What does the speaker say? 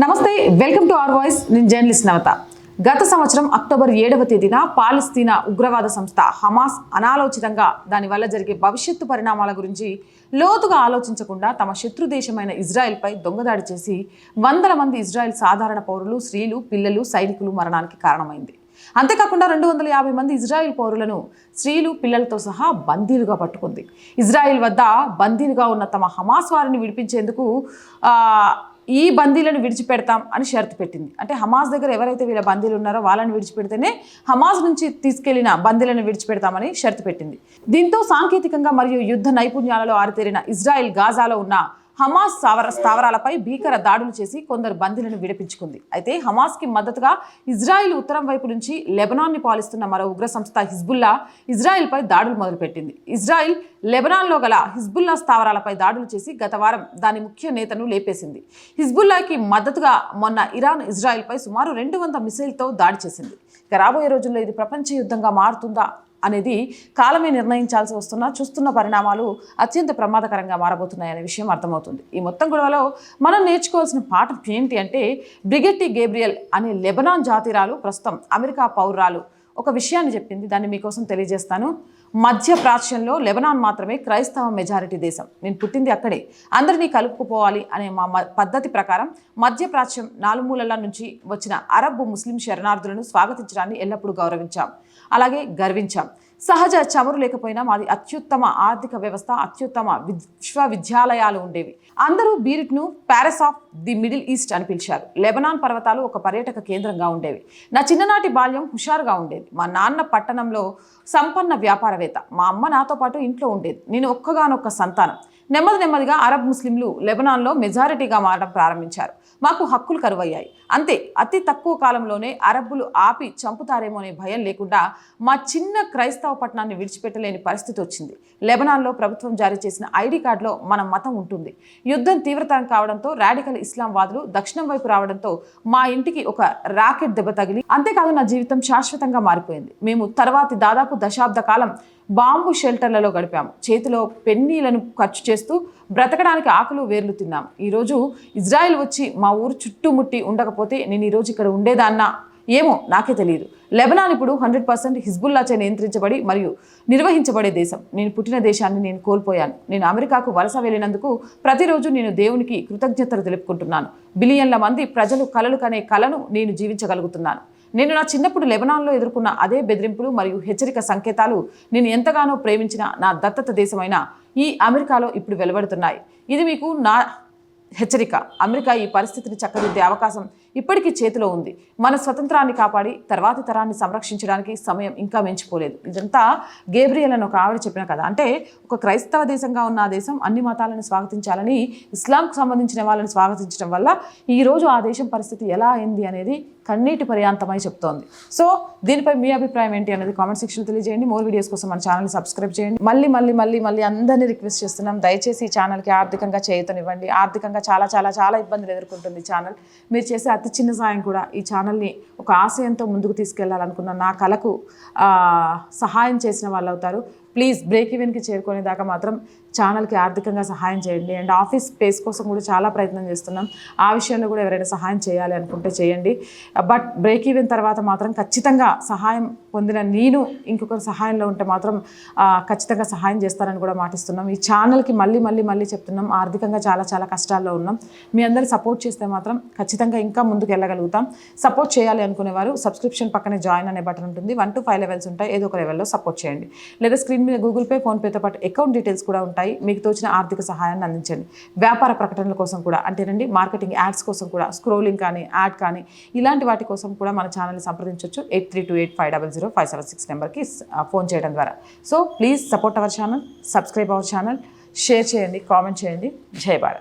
నమస్తే welcome to our voice. నేను journalist నవత. గత సంవత్సరం అక్టోబర్ ఏడవ తేదీన పాలస్తీనా ఉగ్రవాద సంస్థ హమాస్ అనాలోచితంగా దానివల్ల జరిగే భవిష్యత్తు పరిణామాల గురించి లోతుగా ఆలోచించకుండా తమ శత్రు దేశమైన ఇజ్రాయెల్పై దొంగదాడి చేసి వందల మంది ఇజ్రాయెల్ సాధారణ పౌరులు స్త్రీలు పిల్లలు సైనికులు మరణానికి కారణమైంది. అంతేకాకుండా రెండు వందల యాభై మంది ఇజ్రాయెల్ పౌరులను స్త్రీలు పిల్లలతో సహా బందీలుగా పట్టుకుంది. ఇజ్రాయెల్ వద్ద బందీలుగా ఉన్న తమ హమాస్ వారిని విడిపించేందుకు ఈ బందీలను విడిచిపెడతాం అని షరతు పెట్టింది. అంటే హమాస్ దగ్గర ఎవరైతే వీళ్ళ బందీలు ఉన్నారో వాళ్ళని విడిచిపెడితేనే హమాస్ నుంచి తీసుకెళ్ళిన బందీలను విడిచిపెడతామని షరతు పెట్టింది. దీంతో సాంకేతికంగా మరియు యుద్ధ నైపుణ్యాలలో ఆరితేరిన ఇజ్రాయెల్ గాజాలో ఉన్న హమాస్ స్థావర స్థావరాలపై భీకర దాడులు చేసి కొందరు బందీలను విడిపించుకుంది. అయితే హమాస్కి మద్దతుగా ఇజ్రాయిల్ ఉత్తరం వైపు నుంచి లెబనాన్ని పాలిస్తున్న మరో ఉగ్ర సంస్థ హిజ్బుల్లా ఇజ్రాయిల్పై దాడులు మొదలుపెట్టింది. ఇజ్రాయిల్ లెబనాన్లో గల హిజ్బుల్లా స్థావరాలపై దాడులు చేసి గత వారం దాని ముఖ్య నేతను లేపేసింది. హిజ్బుల్లాకి మద్దతుగా మొన్న ఇరాన్ ఇజ్రాయిల్పై సుమారు రెండు వందల మిసైల్తో దాడి చేసింది. ఇక రాబోయే రోజుల్లో ఇది ప్రపంచ యుద్ధంగా మారుతుందా? అనేది కాలమే నిర్ణయించాల్సి వస్తున్న చూస్తున్న పరిణామాలు అత్యంత ప్రమాదకరంగా మారబోతున్నాయనే విషయం అర్థమవుతుంది. ఈ మొత్తం గొడవలో మనం నేర్చుకోవాల్సిన పాఠం ఏంటి అంటే బ్రిగెట్టి గేబ్రియల్ అనే లెబనాన్ జాతీరాలు ప్రస్తుతం అమెరికా పౌరాలు ఒక విషయాన్ని చెప్పింది దాన్ని మీకోసం తెలియజేస్తాను. మధ్య ప్రాచ్యంలో లెబనాన్ మాత్రమే క్రైస్తవ మెజారిటీ దేశం. నేను పుట్టింది అక్కడే. అందరినీ కలుపుకుపోవాలి అనే మా మ- పద్ధతి ప్రకారం మధ్య ప్రాచ్యం నాలుమూలల నుంచి వచ్చిన అరబ్ ముస్లిం శరణార్థులను స్వాగతించడాన్ని ఎల్లప్పుడూ గౌరవించాం. అలాగే గర్వించాం. సహజ చమురు లేకపోయినా మాది అత్యుత్తమ ఆర్థిక వ్యవస్థ అత్యుత్తమ విశ్వవిద్యాలయాలు ఉండేవి. అందరూ బీరిట్ను Paris of the Middle East అని పిలిచారు. లెబనాన్ పర్వతాలు ఒక పర్యాటక కేంద్రంగా ఉండేవి. నా చిన్ననాటి బాల్యం హుషారుగా ఉండేది. మా నాన్న పట్టణంలో సంపన్న వ్యాపారవేత్త. మా అమ్మ నాతో పాటు ఇంట్లో ఉండేది. నేను ఒక్కగానొక్క సంతానం. నెమ్మది నెమ్మదిగా అరబ్ ముస్లింలు లెబనాన్లో మెజారిటీగా మారడం ప్రారంభించారు. మాకు హక్కులు కరువయ్యాయి. అంతే అతి తక్కువ కాలంలోనే అరబ్బులు ఆపి చంపుతారేమో అనే భయం లేకుండా మా చిన్న క్రైస్తవ పట్టణాన్ని విడిచిపెట్టలేని పరిస్థితి వచ్చింది. లెబనాన్లో ప్రభుత్వం జారీ చేసిన ఐడి కార్డులో మన మతం ఉంటుంది. యుద్ధం తీవ్రతరం కావడంతో రాడికల్ ఇస్లాం వాదులు దక్షిణం వైపు రావడంతో మా ఇంటికి ఒక రాకెట్ దెబ్బ తగిలి అంతేకాదు నా జీవితం శాశ్వతంగా మారిపోయింది. మేము తర్వాతి దాదాపు దశాబ్ద కాలం బాంబు షెల్టర్లలో గడిపాము. చేతిలో పెన్నీలను ఖర్చు చేస్తూ బ్రతకడానికి ఆకులు వేర్లు తిన్నాం ఈరోజు ఇజ్రాయెల్ వచ్చి మా ఊరు చుట్టుముట్టి ఉండకపోతే నేను ఈరోజు ఇక్కడ ఉండేదాన్నా ఏమో నాకే తెలియదు లెబనాన్ ఇప్పుడు హండ్రెడ్ పర్సెంట్ హిజ్బుల్లాచే నియంత్రించబడి మరియు నిర్వహించబడే దేశం. నేను పుట్టిన దేశాన్ని నేను కోల్పోయాను. నేను అమెరికాకు వలస వెళ్ళినందుకు ప్రతిరోజు నేను దేవునికి కృతజ్ఞతలు తెలుపుకుంటున్నాను. బిలియన్ల మంది ప్రజలు కలలు కనే కలను నేను జీవించగలుగుతున్నాను. నేను నా చిన్నప్పుడు లెబనాన్లో ఎదుర్కొన్న అదే బెదిరింపులు మరియు హెచ్చరిక సంకేతాలు నేను ఎంతగానో ప్రేమించిన నా దత్తత దేశమైన ఈ అమెరికాలో ఇప్పుడు వెలువడుతున్నాయి. ఇది మీకు నా హెచ్చరిక. అమెరికా ఈ పరిస్థితిని చక్కదిద్దే అవకాశం ఇప్పటికీ చేతిలో ఉంది. మన స్వతంత్రాన్ని కాపాడి తర్వాతి తరాన్ని సంరక్షించడానికి సమయం ఇంకా మించిపోలేదు. ఇదంతా గేబ్రియల్ అని ఒక ఆవిడ చెప్పిన కదా అంటే ఒక క్రైస్తవ దేశంగా ఉన్న ఆ దేశం అన్ని మతాలను స్వాగతించాలని ఇస్లాంకు సంబంధించిన వాళ్ళని స్వాగతించడం వల్ల ఈరోజు ఆ దేశం పరిస్థితి ఎలా అయింది అనేది కన్నీటి పర్యాంతమై చెప్తోంది. సో దీనిపై మీ అభిప్రాయం ఏంటి అనేది కామెంట్ సెక్షన్ తెలియజేయండి. మోర్ వీడియోస్ కోసం మన ఛానల్ని సబ్స్క్రైబ్ చేయండి. మళ్ళీ మళ్ళీ మళ్ళీ మళ్ళీ అందరినీ రిక్వెస్ట్ చేస్తున్నాం. దయచేసి ఈ ఛానల్కి ఆర్థికంగా చేయుతనివ్వండి. ఆర్థికంగా చాలా చాలా చాలా ఇబ్బందులు ఎదుర్కొంటుంది ఛానల్. మీరు చేసే అతి చిన్న సాయం కూడా ఈ ఛానల్ని ఒక ఆశయంతో ముందుకు తీసుకెళ్ళాలనుకున్న నా కళకు సహాయం చేసిన వాళ్ళు అవుతారు ప్లీజ్ బ్రేక్ ఈవెన్కి చేరుకునే దాకా మాత్రం ఛానల్కి ఆర్థికంగా సహాయం చేయండి. అండ్ ఆఫీస్ స్పేస్ కోసం కూడా చాలా ప్రయత్నం చేస్తున్నాం. ఆ విషయంలో కూడా ఎవరైనా సహాయం చేయాలి అనుకుంటే చేయండి. బట్ బ్రేక్ ఈవెన్ తర్వాత మాత్రం ఖచ్చితంగా సహాయం పొందిన నేను ఇంకొకరి సహాయంలో ఉంటే మాత్రం ఖచ్చితంగా సహాయం చేస్తారని కూడా మాటిస్తున్నాం. ఈ ఛానల్కి మళ్ళీ మళ్ళీ మళ్ళీ చెప్తున్నాం. ఆర్థికంగా చాలా చాలా కష్టాల్లో ఉన్నాం. మీ అందరు సపోర్ట్ చేస్తే మాత్రం ఖచ్చితంగా ఇంకా ముందుకు వెళ్ళగలుగుతాం. సపోర్ట్ చేయాలి అనుకునేవారు సబ్స్క్రిప్షన్ పక్కనే జాయిన్ అనే బటన్ ఉంటుంది. వన్ టు ఫైవ్ లెవెల్స్ ఉంటాయి. ఏదో ఒక లెవెల్లో సపోర్ట్ చేయండి. లేదా స్క్రీన్ మీద గూగుల్ పే ఫోన్పేతో పాటు అకౌంట్ డీటెయిల్స్ కూడా ఉంటాయి. మీకు తోచిన ఆర్థిక సహాయాన్ని అందించండి. వ్యాపార ప్రకటనల కోసం కూడా అంటేనండి మార్కెటింగ్ యాడ్స్ కోసం కూడా స్క్రోలింగ్ కానీ యాడ్ కానీ ఇలాంటి వాటి కోసం కూడా మన ఛానల్ని సంప్రదించవచ్చు eight three two eight five double zero five seven six నెంబర్కి ఫోన్ చేయడం ద్వారా. So please support our channel subscribe our channel share చేయండి కామెంట్ చేయండి. జై భారత్.